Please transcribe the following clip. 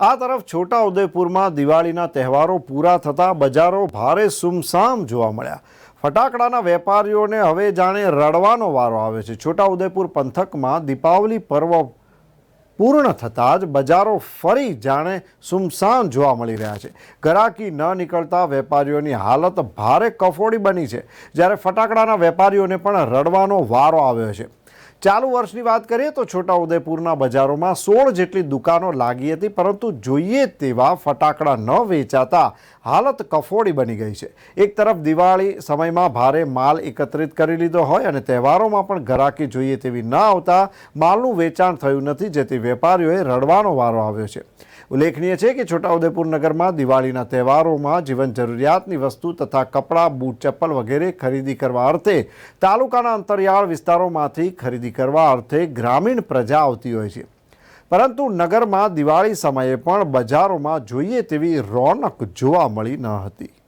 આ તરફ છોટા ઉદેપુરમાં દિવાળીના તહેવારો પૂરા થતાં બજારો ભારે સુમસામ જોવા મળ્યા. ફટાકડાના વેપારીઓને હવે જાણે રડવાનો વારો આવે છે. છોટા ઉદેપુર પંથકમાં દીપાવલી પર્વ પૂર્ણ થતાં જ બજારો ફરી જાણે સુમસામ જોવા મળી રહ્યા છે. ગરાકી ન નીકળતા વેપારીઓની હાલત ભારે કફોડી બની છે, જ્યારે ફટાકડાના વેપારીઓને પણ રડવાનો વારો આવ્યો છે. ચાલુ વર્ષની વાત કરીએ તો છોટા ઉદેપુરના બજારોમાં સોળ જેટલી દુકાનો લાગી હતી, પરંતુ જોઈએ તેવા ફટાકડા ન વેચાતા હાલત કફોડી બની ગઈ છે. એક તરફ દિવાળી સમયમાં ભારે માલ એકત્રિત કરી લીધો હોય અને તહેવારોમાં પણ ઘરાકી જોઈએ તેવી ન આવતા માલનું વેચાણ થયું નથી, જેથી વેપારીઓએ રડવાનો વારો આવ્યો છે. ઉલ્લેખનીય છે કે છોટાઉદેપુર નગરમાં દિવાળીના તહેવારોમાં જીવન જરૂરિયાતની વસ્તુ તથા કપડાં, બૂટ, ચપ્પલ વગેરે ખરીદી કરવા અર્થે તાલુકાના અંતરિયાળ વિસ્તારોમાંથી ખરીદી કરવા અર્થે ગ્રામીણ પ્રજા આવતી હોય છે. પરંતુ નગરમાં દિવાળી સમયે પણ બજારોમાં જોઈએ તેવી રોનક જોવા મળી ન હતી.